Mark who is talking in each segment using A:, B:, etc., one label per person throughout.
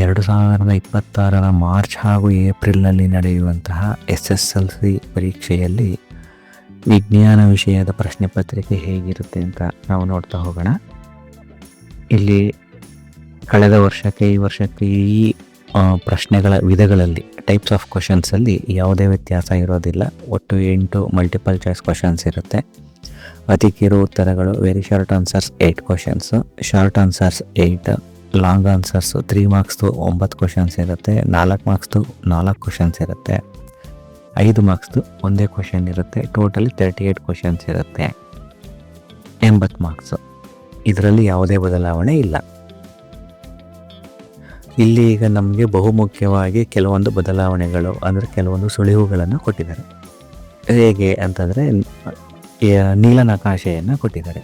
A: ಎರಡು ಸಾವಿರದ ಇಪ್ಪತ್ತಾರರ ಮಾರ್ಚ್ ಹಾಗೂ ಏಪ್ರಿಲ್ನಲ್ಲಿ ನಡೆಯುವಂತಹ ಎಸ್ ಎಸ್ ಎಲ್ ಸಿ ಪರೀಕ್ಷೆಯಲ್ಲಿ ವಿಜ್ಞಾನ ವಿಷಯದ ಪ್ರಶ್ನೆ ಪತ್ರಿಕೆ ಹೇಗಿರುತ್ತೆ ಅಂತ ನಾವು ನೋಡ್ತಾ ಹೋಗೋಣ. ಇಲ್ಲಿ ಕಳೆದ ವರ್ಷಕ್ಕೆ ಈ ವರ್ಷಕ್ಕೆ ಈ ಪ್ರಶ್ನೆಗಳ ವಿಧಗಳಲ್ಲಿ ಟೈಪ್ಸ್ ಆಫ್ ಕ್ವಶನ್ಸಲ್ಲಿ ಯಾವುದೇ ವ್ಯತ್ಯಾಸ ಇರೋದಿಲ್ಲ. ಒಟ್ಟು ಎಂಟು ಮಲ್ಟಿಪಲ್ ಚಾಯ್ಸ್ ಕ್ವಶನ್ಸ್ ಇರುತ್ತೆ. ಅತಿ ಕಿರು ಉತ್ತರಗಳು very short answers eight questions short answers eight long answers three ಮಾರ್ಕ್ಸ್ದು ಒಂಬತ್ತು ಕ್ವಶನ್ಸ್ ಇರುತ್ತೆ, ನಾಲ್ಕು ಮಾರ್ಕ್ಸ್ದು ನಾಲ್ಕು ಕ್ವಶನ್ಸ್ ಇರುತ್ತೆ, ಐದು ಮಾರ್ಕ್ಸ್ದು ಒಂದೇ ಕ್ವಶನ್ ಇರುತ್ತೆ, ಟೋಟಲಿ ತರ್ಟಿ ಏಯ್ಟ್ ಕ್ವಶನ್ಸ್ ಇರುತ್ತೆ. ಎಂಬತ್ತು ಮಾರ್ಕ್ಸು. ಇದರಲ್ಲಿ ಯಾವುದೇ ಬದಲಾವಣೆ ಇಲ್ಲ. ಇಲ್ಲಿ ಈಗ ನಮಗೆ ಬಹುಮುಖ್ಯವಾಗಿ ಕೆಲವೊಂದು ಬದಲಾವಣೆಗಳು, ಅಂದರೆ ಕೆಲವೊಂದು ಸುಳಿವುಗಳನ್ನು ಕೊಟ್ಟಿದ್ದಾರೆ. ಹೇಗೆ ಅಂತಂದರೆ ನೀಲನಕಾಶೆಯನ್ನು ಕೊಟ್ಟಿದ್ದಾರೆ.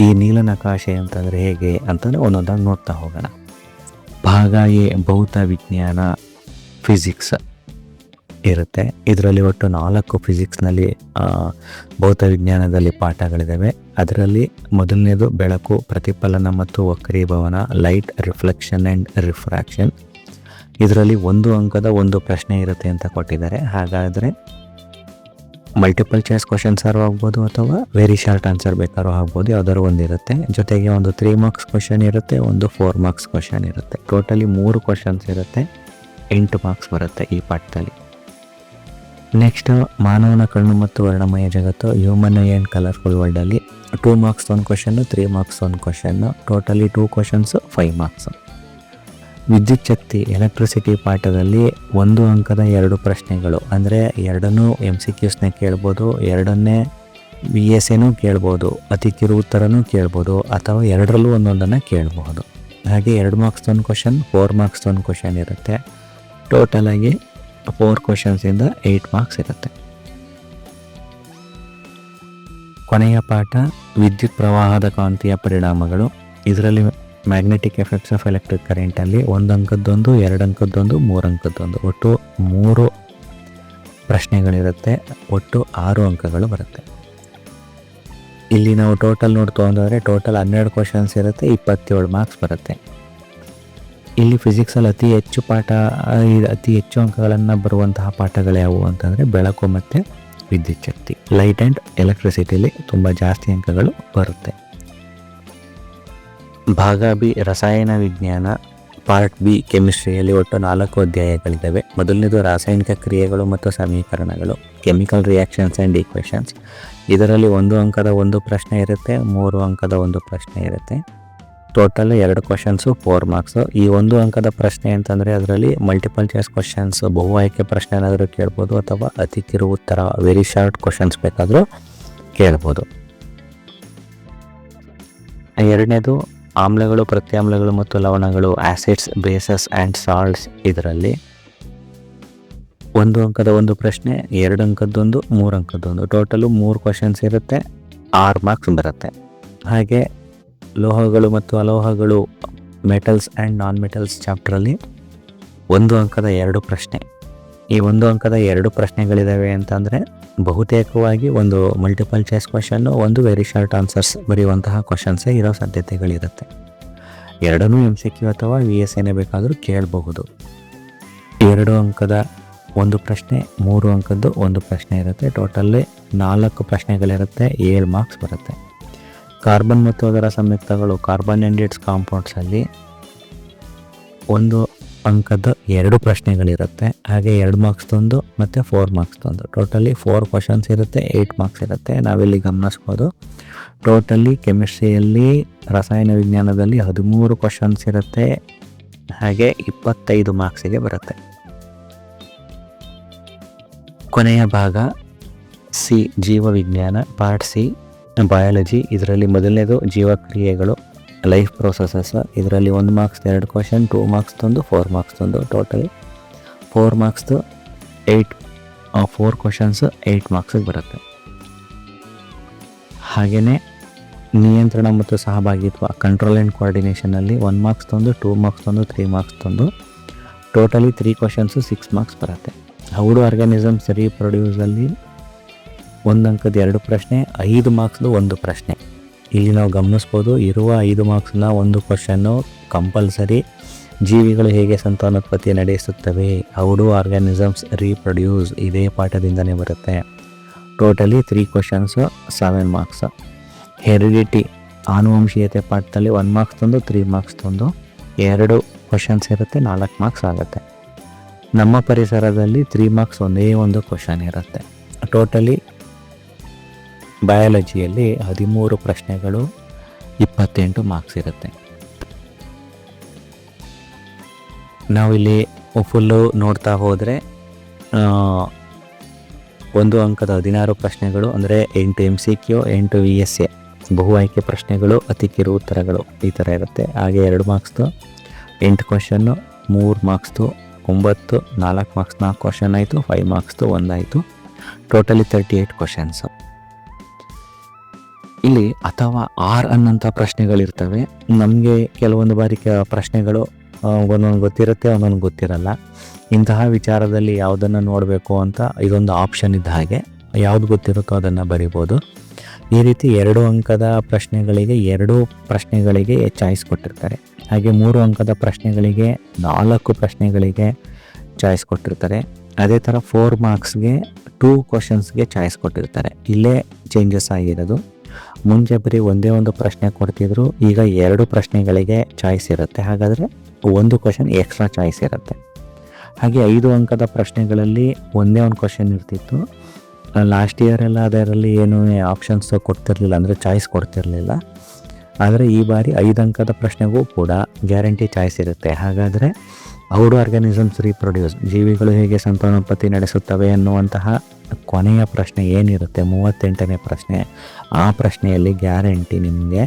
A: ಈ ನೀಲನಕಾಶೆ ಅಂತಂದರೆ ಹೇಗೆ ಅಂತಂದರೆ ಒಂದೊಂದಾಗಿ ನೋಡ್ತಾ ಹೋಗೋಣ. ಭಾಗ ಎ ಭೌತ ವಿಜ್ಞಾನ ಫಿಸಿಕ್ಸ್ ಇರುತ್ತೆ. ಇದರಲ್ಲಿ ಒಟ್ಟು ನಾಲ್ಕು ಫಿಸಿಕ್ಸ್ನಲ್ಲಿ ಭೌತ ವಿಜ್ಞಾನದಲ್ಲಿ ಪಾಠಗಳಿದ್ದಾವೆ ಅದರಲ್ಲಿ ಮೊದಲನೇದು ಬೆಳಕು, ಪ್ರತಿಫಲನ ಮತ್ತು ವಕ್ರೀಭವನ, ಲೈಟ್ ರಿಫ್ಲೆಕ್ಷನ್ ಆ್ಯಂಡ್ ರಿಫ್ರಾಕ್ಷನ್. ಇದರಲ್ಲಿ ಒಂದು ಅಂಕದ ಒಂದು ಪ್ರಶ್ನೆ ಇರುತ್ತೆ ಅಂತ ಕೊಟ್ಟಿದ್ದಾರೆ. ಹಾಗಾದರೆ ಮಲ್ಟಿಪಲ್ ಚಾಯ್ಸ್ ಕ್ವಶನ್ಸ್ ಆರು ಆಗ್ಬೋದು ಅಥವಾ ವೆರಿ ಶಾರ್ಟ್ ಆನ್ಸರ್ ಬೇಕಾದ್ರೂ ಆಗ್ಬೋದು, ಯಾವ್ದಾದ್ರು ಒಂದಿರುತ್ತೆ ಜೊತೆಗೆ ಒಂದು ತ್ರೀ ಮಾರ್ಕ್ಸ್ ಕ್ವಶನ್ ಇರುತ್ತೆ, ಒಂದು ಫೋರ್ ಮಾರ್ಕ್ಸ್ ಕ್ವಶನ್ ಇರುತ್ತೆ. ಟೋಟಲಿ ಮೂರು ಕ್ವಶನ್ಸ್ ಇರುತ್ತೆ, ಎಂಟು ಮಾರ್ಕ್ಸ್ ಬರುತ್ತೆ ಈ ಪಾಠದಲ್ಲಿ ನೆಕ್ಸ್ಟ್ ಮಾನವನ ಕಣ್ಣು ಮತ್ತು ವರ್ಣಮಯ ಜಗತ್ತು ಹ್ಯೂಮನ್ ಆ್ಯಂಡ್ ಕಲರ್ಫುಲ್ ವರ್ಲ್ಡಲ್ಲಿ ಟೂ ಮಾರ್ಕ್ಸ್ ಒಂದು ಕ್ವಶನ್ನು ತ್ರೀ ಮಾರ್ಕ್ಸ್ ಒಂದು question totally two questions five marks ವಿದ್ಯುತ್ ಶಕ್ತಿ ಎಲೆಕ್ಟ್ರಿಸಿಟಿ ಪಾಠದಲ್ಲಿ ಒಂದು ಅಂಕದ ಎರಡು ಪ್ರಶ್ನೆಗಳು. ಅಂದರೆ ಎರಡನ್ನೂ ಎಂ ಸಿ ಕ್ಯೂಸ್ನ ಕೇಳ್ಬೋದು, ಎರಡನ್ನೇ ವಿ ಎಸ್ ಎನೂ ಕೇಳ್ಬೋದು ಅತಿ ಕಿರು ಉತ್ತರನೂ ಕೇಳ್ಬೋದು, ಅಥವಾ ಎರಡರಲ್ಲೂ ಒಂದೊಂದನ್ನು ಕೇಳಬಹುದು ಹಾಗೆ ಎರಡು ಮಾರ್ಕ್ಸ್ ಒಂದು ಕ್ವಶನ್ ಫೋರ್ ಮಾರ್ಕ್ಸ್ ಒಂದು ಕ್ವಶನ್ ಇರುತ್ತೆ. ಟೋಟಲಾಗಿ ಫೋರ್ ಕ್ವಶನ್ಸಿಂದ ಏಯ್ಟ್ ಮಾರ್ಕ್ಸ್ ಇರುತ್ತೆ. ಕೊನೆಯ ಪಾಠ ವಿದ್ಯುತ್ ಪ್ರವಾಹದ ಕಾಂತಿಯ ಪರಿಣಾಮಗಳು. ಇದರಲ್ಲಿ ಮ್ಯಾಗ್ನೆಟಿಕ್ ಎಫೆಕ್ಟ್ಸ್ ಆಫ್ ಎಲೆಕ್ಟ್ರಿಕ್ ಕರೆಂಟಲ್ಲಿ ಒಂದು ಅಂಕದ್ದೊಂದು, ಎರಡು ಅಂಕದ್ದೊಂದು, ಮೂರು ಅಂಕದ್ದೊಂದು. ಒಟ್ಟು ಮೂರು ಪ್ರಶ್ನೆಗಳಿರುತ್ತೆ, ಒಟ್ಟು ಆರು ಅಂಕಗಳು ಬರುತ್ತೆ. ಇಲ್ಲಿ ನಾವು ಟೋಟಲ್ ನೋಡ್ತಾ ಹೋದರೆ ಟೋಟಲ್ ಹನ್ನೆರಡು ಕ್ವಶನ್ಸ್ ಇರುತ್ತೆ, ಇಪ್ಪತ್ತೇಳು ಮಾರ್ಕ್ಸ್ ಬರುತ್ತೆ. ಇಲ್ಲಿ ಫಿಸಿಕ್ಸಲ್ಲಿ ಅತಿ ಹೆಚ್ಚು ಪಾಠ ಅತಿ ಹೆಚ್ಚು ಅಂಕಗಳನ್ನು ಬರುವಂತಹ ಪಾಠಗಳು ಯಾವುವು ಅಂತಂದರೆ ಬೆಳಕು ಮತ್ತು ವಿದ್ಯುಚ್ಛಕ್ತಿ ಲೈಟ್ ಆ್ಯಂಡ್ ಎಲೆಕ್ಟ್ರಿಸಿಟಿಲಿ ತುಂಬ ಜಾಸ್ತಿ ಅಂಕಗಳು ಬರುತ್ತೆ. ಭಾಗ ಬಿ ರಸಾಯನ ವಿಜ್ಞಾನ, ಪಾರ್ಟ್ ಬಿ, ಕೆಮಿಸ್ಟ್ರಿಯಲ್ಲಿ ಒಟ್ಟು ನಾಲ್ಕು ಅಧ್ಯಾಯಗಳಿದ್ದಾವೆ. ಮೊದಲನೇದು ರಾಸಾಯನಿಕ ಕ್ರಿಯೆಗಳು ಮತ್ತು ಸಮೀಕರಣಗಳು, ಕೆಮಿಕಲ್ ರಿಯಾಕ್ಷನ್ಸ್ ಆ್ಯಂಡ್ ಈಕ್ವೇಷನ್ಸ್. ಇದರಲ್ಲಿ ಒಂದು ಅಂಕದ ಒಂದು ಪ್ರಶ್ನೆ ಇರುತ್ತೆ, ಮೂರು ಅಂಕದ ಒಂದು ಪ್ರಶ್ನೆ ಇರುತ್ತೆ. ಟೋಟಲ್ ಎರಡು ಕ್ವಶನ್ಸು ಫೋರ್ ಮಾರ್ಕ್ಸು ಈ ಒಂದು ಅಂಕದ ಪ್ರಶ್ನೆ ಅಂತಂದರೆ ಅದರಲ್ಲಿ ಮಲ್ಟಿಪಲ್ ಚಾಯ್ಸ್ ಕ್ವಶನ್ಸ್ ಬಹು ಆಯ್ಕೆ ಪ್ರಶ್ನೆ ಏನಾದರೂ ಕೇಳ್ಬೋದು ಅಥವಾ ಅತಿ ಕಿರು ಉತ್ತರ ವೆರಿ ಶಾರ್ಟ್ ಕ್ವಶನ್ಸ್ ಬೇಕಾದರೂ ಕೇಳ್ಬೋದು. ಎರಡನೇದು ಆಮ್ಲಗಳು, ಪ್ರತ್ಯಾಮ್ಲಗಳು ಮತ್ತು ಲವಣಗಳು ಆ್ಯಸಿಡ್ಸ್ ಬೇಸಸ್ ಆ್ಯಂಡ್ ಸಾಲ್ಟ್ಸ್ ಇದರಲ್ಲಿ ಒಂದು ಅಂಕದ ಒಂದು ಪ್ರಶ್ನೆ, ಎರಡು ಅಂಕದ್ದೊಂದು ಮೂರು ಅಂಕದ್ದೊಂದು ಟೋಟಲು ಮೂರು ಕ್ವಶನ್ಸ್ ಇರುತ್ತೆ, ಆರು ಮಾರ್ಕ್ಸ್ ಬರುತ್ತೆ. ಹಾಗೆ ಲೋಹಗಳು ಮತ್ತು ಅಲೋಹಗಳು ಮೆಟಲ್ಸ್ ಆ್ಯಂಡ್ ನಾನ್ ಮೆಟಲ್ಸ್ ಚಾಪ್ಟ್ರಲ್ಲಿ ಒಂದು ಅಂಕದ ಎರಡು ಪ್ರಶ್ನೆ. ಈ ಒಂದು ಅಂಕದ ಎರಡು ಪ್ರಶ್ನೆಗಳಿದ್ದಾವೆ ಅಂತಂದರೆ ಬಹುತೇಕವಾಗಿ ಒಂದು ಮಲ್ಟಿಪಲ್ ಚಾಯ್ಸ್ ಕ್ವಶನ್ನು ಒಂದು ವೆರಿ ಶಾರ್ಟ್ ಆನ್ಸರ್ಸ್ ಬರೆಯುವಂತಹ ಕ್ವಶನ್ಸೇ ಇರೋ ಸಾಧ್ಯತೆಗಳಿರುತ್ತೆ. ಎರಡನ್ನೂ ಎಂ ಸಿ ಕ್ಯೂ ಅಥವಾ ವಿ ಎಸ್ ಏನೇ ಬೇಕಾದರೂ ಕೇಳಬಹುದು. ಎರಡು ಅಂಕದ ಒಂದು ಪ್ರಶ್ನೆ, ಮೂರು ಅಂಕದ್ದು ಒಂದು ಪ್ರಶ್ನೆ ಇರುತ್ತೆ. ಟೋಟಲ್ಲಿ ನಾಲ್ಕು ಪ್ರಶ್ನೆಗಳಿರುತ್ತೆ, ಏಳು ಮಾರ್ಕ್ಸ್ ಬರುತ್ತೆ. ಕಾರ್ಬನ್ ಮತ್ತು ಅದರ ಸಂಯುಕ್ತಗಳು ಕಾರ್ಬನ್ ಆ್ಯಂಡ್ ಇಟ್ಸ್ ಕಾಂಪೌಂಡ್ಸಲ್ಲಿ ಒಂದು ಅಂಕದ ಎರಡು ಪ್ರಶ್ನೆಗಳಿರುತ್ತೆ. ಹಾಗೆ ಎರಡು ಮಾರ್ಕ್ಸ್ದೊಂದು ಮತ್ತೆ ಫೋರ್ ಮಾರ್ಕ್ಸ್ ತಂದು. ಟೋಟಲಿ ಫೋರ್ ಕ್ವಶನ್ಸ್ ಇರುತ್ತೆ ಏಯ್ಟ್ ಮಾರ್ಕ್ಸ್ ಇರುತ್ತೆ. ನಾವಿಲ್ಲಿ ಗಮನಿಸ್ಬೋದು. ಟೋಟಲಿ ಕೆಮಿಸ್ಟ್ರಿಯಲ್ಲಿ ರಸಾಯನ ವಿಜ್ಞಾನದಲ್ಲಿ ಹದಿಮೂರು ಕ್ವಶನ್ಸ್ ಇರುತ್ತೆ. ಹಾಗೆ ಇಪ್ಪತ್ತೈದು ಮಾರ್ಕ್ಸಿಗೆ ಬರುತ್ತೆ. ಕೊನೆಯ ಭಾಗ ಸಿ ಜೀವವಿಜ್ಞಾನ ಪಾರ್ಟ್ ಸಿ ಬಯಾಲಜಿ ಇದರಲ್ಲಿ ಮೊದಲನೇದು ಜೀವಕ್ರಿಯೆಗಳು. ಲೈಫ್ ಪ್ರೊಸೆಸಸ್ ಇದರಲ್ಲಿ ಒಂದು ಮಾರ್ಕ್ಸ್ ಎರಡು ಕ್ವಶನ್ ಟೂ ಮಾರ್ಕ್ಸ್ ತಂದು ಫೋರ್ ಮಾರ್ಕ್ಸ್ ತಂದು ಟೋಟಲಿ ಫೋರ್ ಮಾರ್ಕ್ಸ್ದು ಏಯ್ಟ್ ಫೋರ್ ಕ್ವಶನ್ಸ್ ಏಯ್ಟ್ ಮಾರ್ಕ್ಸಿಗೆ ಬರುತ್ತೆ. ಹಾಗೆಯೇ ನಿಯಂತ್ರಣ ಮತ್ತು ಸಹಭಾಗಿತ್ವ ಕಂಟ್ರೋಲ್ ಆ್ಯಂಡ್ ಕೋಆರ್ಡಿನೇಷನಲ್ಲಿ ಒನ್ ಮಾರ್ಕ್ಸ್ ತಂದು ಟೂ ಮಾರ್ಕ್ಸ್ ತಂದು ತ್ರೀ ಮಾರ್ಕ್ಸ್ ತಂದು totally three questions six marks ಬರುತ್ತೆ. ಹೌಡು ಆರ್ಗ್ಯಾನಿಸಮ್ಸ್ ರೀಪ್ರೊಡ್ಯೂಸಲ್ಲಿ ಒಂದು ಅಂಕದ ಎರಡು ಪ್ರಶ್ನೆ, ಐದು ಮಾರ್ಕ್ಸ್ದು ಒಂದು ಪ್ರಶ್ನೆ. ಇಲ್ಲಿ ನಾವು ಗಮನಿಸ್ಬೋದು, ಇರುವ ಐದು ಮಾರ್ಕ್ಸ್ನ ಒಂದು ಕ್ವಶನ್ನು ಕಂಪಲ್ಸರಿ ಜೀವಿಗಳು ಹೇಗೆ ಸಂತಾನೋತ್ಪತ್ತಿ ನಡೆಸುತ್ತವೆ ಅವಡು ಆರ್ಗ್ಯಾನಿಸಮ್ಸ್ ರೀಪ್ರೊಡ್ಯೂಸ್ ಇದೇ ಪಾಠದಿಂದನೇ ಬರುತ್ತೆ. Totally three questions seven marks heredity ಆನುವಂಶೀಯತೆ ಪಾಠದಲ್ಲಿ ಒನ್ ಮಾರ್ಕ್ಸ್ ತಂದು ತ್ರೀ ಮಾರ್ಕ್ಸ್ ತಂದು, ಎರಡು ಕ್ವಶನ್ಸ್ ಇರುತ್ತೆ, ನಾಲ್ಕು ಮಾರ್ಕ್ಸ್ ಆಗುತ್ತೆ. ನಮ್ಮ ಪರಿಸರದಲ್ಲಿ ತ್ರೀ ಮಾರ್ಕ್ಸ್ ಒಂದೇ ಒಂದು ಕ್ವಶನ್ ಇರುತ್ತೆ. ಟೋಟಲಿ ಬಯಾಲಜಿಯಲ್ಲಿ ಹದಿಮೂರು ಪ್ರಶ್ನೆಗಳು ಇಪ್ಪತ್ತೆಂಟು ಮಾರ್ಕ್ಸ್ ಇರುತ್ತೆ. ನಾವಿಲ್ಲಿ ಫುಲ್ಲು ನೋಡ್ತಾ ಹೋದರೆ ಒಂದು ಅಂಕದ ಹದಿನಾರು ಪ್ರಶ್ನೆಗಳು, ಅಂದರೆ ಎಂಟು ಎಂ ಸಿ ಕ್ಯೂ ಎಂಟು ವಿ ಎಸ್ ಎ ಬಹು ಆಯ್ಕೆ ಪ್ರಶ್ನೆಗಳು ಅತಿ ಕಿರು ಉತ್ತರಗಳು ಈ ಥರ ಇರುತ್ತೆ. ಹಾಗೆ ಎರಡು ಮಾರ್ಕ್ಸ್ದು ಎಂಟು ಕ್ವಶನ್ನು ಮೂರು ಮಾರ್ಕ್ಸ್ದು ಒಂಬತ್ತು, ನಾಲ್ಕು ಮಾರ್ಕ್ಸ್ ನಾಲ್ಕು ಕ್ವಶನ್ ಆಯಿತು ಫೈವ್ ಮಾರ್ಕ್ಸ್ದು ಒಂದಾಯಿತು ಟೋಟಲಿ ತರ್ಟಿ ಏಯ್ಟ್ ಕ್ವಶನ್ಸು ಇಲ್ಲಿ ಅಥವಾ ಆರ್ ಅನ್ನಂಥ ಪ್ರಶ್ನೆಗಳಿರ್ತವೆ. ನಮಗೆ ಕೆಲವೊಂದು ಬಾರಿ ಪ್ರಶ್ನೆಗಳು ಒಂದೊಂದು ಗೊತ್ತಿರುತ್ತೆ, ಒಂದೊಂದು ಗೊತ್ತಿರಲ್ಲ. ಇಂತಹ ವಿಚಾರದಲ್ಲಿ ಯಾವುದನ್ನು ನೋಡಬೇಕು ಅಂತ ಇದೊಂದು ಆಪ್ಷನ್ ಇದ್ದ ಹಾಗೆ, ಯಾವ್ದು ಗೊತ್ತಿರುತ್ತೋ ಅದನ್ನು ಬರಿಬೋದು. ಈ ರೀತಿ ಎರಡು ಅಂಕದ ಪ್ರಶ್ನೆಗಳಿಗೆ ಎರಡು ಪ್ರಶ್ನೆಗಳಿಗೆ ಚಾಯ್ಸ್ ಕೊಟ್ಟಿರ್ತಾರೆ. ಹಾಗೆ ಮೂರು ಅಂಕದ ಪ್ರಶ್ನೆಗಳಿಗೆ ನಾಲ್ಕು ಪ್ರಶ್ನೆಗಳಿಗೆ ಚಾಯ್ಸ್ ಕೊಟ್ಟಿರ್ತಾರೆ. ಅದೇ ಥರ ಫೋರ್ ಮಾರ್ಕ್ಸ್ಗೆ ಟೂ ಕ್ವಶನ್ಸ್ಗೆ ಚಾಯ್ಸ್ ಕೊಟ್ಟಿರ್ತಾರೆ. ಇಲ್ಲೇ ಚೇಂಜಸ್ ಆಗಿರೋದು. ಮುಂಚೆ ಬರೀ ಒಂದೇ ಒಂದು ಪ್ರಶ್ನೆ ಕೊಡ್ತಿದ್ರು, ಈಗ ಎರಡು ಪ್ರಶ್ನೆಗಳಿಗೆ ಚಾಯ್ಸ್ ಇರುತ್ತೆ. ಹಾಗಾದರೆ ಒಂದು ಕ್ವಶನ್ ಎಕ್ಸ್ಟ್ರಾ ಚಾಯ್ಸ್ ಇರುತ್ತೆ. ಹಾಗೆ ಐದು ಅಂಕದ ಪ್ರಶ್ನೆಗಳಲ್ಲಿ ಒಂದೇ ಒಂದು ಕ್ವಶನ್ ಇರ್ತಿತ್ತು. ಲಾಸ್ಟ್ ಇಯರ್ ಎಲ್ಲ ಅದರಲ್ಲಿ ಏನು ಆಪ್ಷನ್ಸ್ ಕೊಡ್ತಿರ್ಲಿಲ್ಲ ಅಂದರೆ ಚಾಯ್ಸ್ ಕೊಡ್ತಿರ್ಲಿಲ್ಲ. ಆದರೆ ಈ ಬಾರಿ ಐದು ಅಂಕದ ಪ್ರಶ್ನೆಗೂ ಕೂಡ ಗ್ಯಾರಂಟಿ ಚಾಯ್ಸ್ ಇರುತ್ತೆ. ಹಾಗಾದರೆ ಔಡ್ ಆರ್ಗ್ಯಾನಿಸಮ್ಸ್ ರೀಪ್ರೊಡ್ಯೂಸ್ ಜೀವಿಗಳು ಹೇಗೆ ಸಂತಾನೋತ್ಪತ್ತಿ ನಡೆಸುತ್ತವೆ ಅನ್ನುವಂತಹ ಕೊನೆಯ ಪ್ರಶ್ನೆ ಏನಿರುತ್ತೆ? ಮೂವತ್ತೆಂಟನೇ ಪ್ರಶ್ನೆ. ಆ ಪ್ರಶ್ನೆಯಲ್ಲಿ ಗ್ಯಾರಂಟಿ ನಿಮಗೆ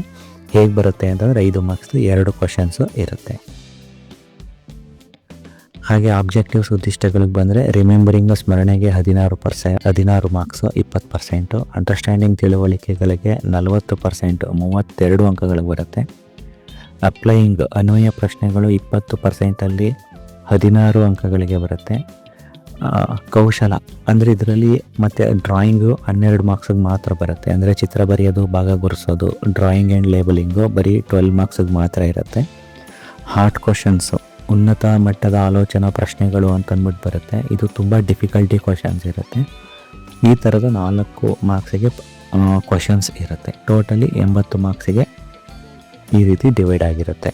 A: ಹೇಗೆ ಬರುತ್ತೆ ಅಂತಂದರೆ ಐದು ಮಾರ್ಕ್ಸ್ ಎರಡು ಕ್ವಶನ್ಸು ಇರುತ್ತೆ. ಹಾಗೆ ಆಬ್ಜೆಕ್ಟಿವ್ಸ್ ಉದ್ದಿಷ್ಟಗಳಿಗೆ ಬಂದರೆ ರಿಮೆಂಬರಿಂಗ್ ಸ್ಮರಣೆಗೆ ಹದಿನಾರು ಪರ್ಸೆಂಟ್ ಹದಿನಾರು ಮಾರ್ಕ್ಸು ಇಪ್ಪತ್ತು ಪರ್ಸೆಂಟು ಅಂಡರ್ಸ್ಟ್ಯಾಂಡಿಂಗ್ ತಿಳುವಳಿಕೆಗಳಿಗೆ ನಲವತ್ತು ಪರ್ಸೆಂಟು ಮೂವತ್ತೆರಡು ಅಂಕಗಳಿಗೆ ಬರುತ್ತೆ. ಅಪ್ಲೈಯಿಂಗ್ ಅನ್ವಯ ಪ್ರಶ್ನೆಗಳು ಇಪ್ಪತ್ತು ಪರ್ಸೆಂಟಲ್ಲಿ ಹದಿನಾರು ಅಂಕಗಳಿಗೆ ಬರುತ್ತೆ. ಕೌಶಲ. ಅಂದರೆ ಇದರಲ್ಲಿ ಮತ್ತು ಡ್ರಾಯಿಂಗು ಹನ್ನೆರಡು ಮಾರ್ಕ್ಸಿಗೆ ಮಾತ್ರ ಬರುತ್ತೆ. ಅಂದರೆ ಚಿತ್ರ ಬರೆಯೋದು ಭಾಗ ಗುರುಸೋದು ಡ್ರಾಯಿಂಗ್ ಆ್ಯಂಡ್ ಲೇಬಲಿಂಗು ಬರೀ ಟ್ವೆಲ್ ಮಾರ್ಕ್ಸಿಗೆ ಮಾತ್ರ ಇರುತ್ತೆ. ಹಾರ್ಟ್ ಕ್ವಶನ್ಸು ಉನ್ನತ ಮಟ್ಟದ ಆಲೋಚನಾ ಪ್ರಶ್ನೆಗಳು ಅಂತಂದ್ಬಿಟ್ಟು ಬರುತ್ತೆ. ಇದು ತುಂಬ ಡಿಫಿಕಲ್ಟಿ ಕ್ವಶನ್ಸ್ ಇರುತ್ತೆ. ಈ ಥರದ ನಾಲ್ಕು ಮಾರ್ಕ್ಸಿಗೆ ಕ್ವಶನ್ಸ್ ಇರುತ್ತೆ. ಟೋಟಲಿ ಎಂಬತ್ತು ಮಾರ್ಕ್ಸಿಗೆ ಈ ರೀತಿ ಡಿವೈಡ್ ಆಗಿರುತ್ತೆ.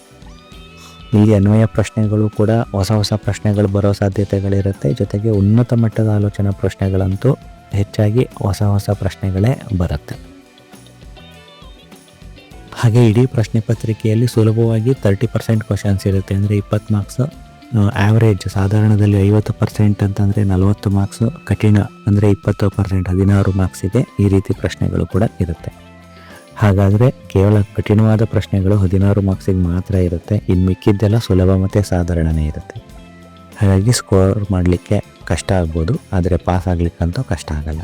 A: ಇಲ್ಲಿ ಅನ್ವಯ ಪ್ರಶ್ನೆಗಳು ಕೂಡ ಹೊಸ ಹೊಸ ಪ್ರಶ್ನೆಗಳು ಬರೋ ಸಾಧ್ಯತೆಗಳಿರುತ್ತೆ. ಜೊತೆಗೆ ಉನ್ನತ ಮಟ್ಟದ ಆಲೋಚನಾ ಪ್ರಶ್ನೆಗಳಂತೂ ಹೆಚ್ಚಾಗಿ ಹೊಸ ಹೊಸ ಪ್ರಶ್ನೆಗಳೇ ಬರುತ್ತೆ. ಹಾಗೆ ಇಡೀ ಪ್ರಶ್ನೆ ಪತ್ರಿಕೆಯಲ್ಲಿ ಸುಲಭವಾಗಿ ತರ್ಟಿ ಪರ್ಸೆಂಟ್ ಕ್ವಶನ್ಸ್ ಇರುತ್ತೆ. ಅಂದರೆ ಇಪ್ಪತ್ತು ಮಾರ್ಕ್ಸ್ ಆ್ಯಾವ್ರೇಜ್ ಸಾಧಾರಣದಲ್ಲಿ ಐವತ್ತು ಪರ್ಸೆಂಟ್ ಅಂತಂದರೆ ನಲವತ್ತು ಮಾರ್ಕ್ಸು ಕಠಿಣ ಅಂದರೆ ಇಪ್ಪತ್ತು ಪರ್ಸೆಂಟ್, ಹದಿನಾರು ಮಾರ್ಕ್ಸಿಗೆ ಈ ರೀತಿ ಪ್ರಶ್ನೆಗಳು ಕೂಡ ಇರುತ್ತೆ. ಹಾಗಾದರೆ ಕೇವಲ ಕಠಿಣವಾದ ಪ್ರಶ್ನೆಗಳು ಹದಿನಾರು ಮಾರ್ಕ್ಸಿಗೆ ಮಾತ್ರ ಇರುತ್ತೆ. ಇನ್ನು ಮಿಕ್ಕಿದ್ದೆಲ್ಲ ಸುಲಭ ಮತ್ತು ಸಾಧಾರಣನೇ ಇರುತ್ತೆ. ಹಾಗಾಗಿ ಸ್ಕೋರ್ ಮಾಡಲಿಕ್ಕೆ ಕಷ್ಟ ಆಗ್ಬೋದು. ಆದರೆ ಪಾಸ್ ಆಗಲಿಕ್ಕಂತೂ ಕಷ್ಟ ಆಗಲ್ಲ.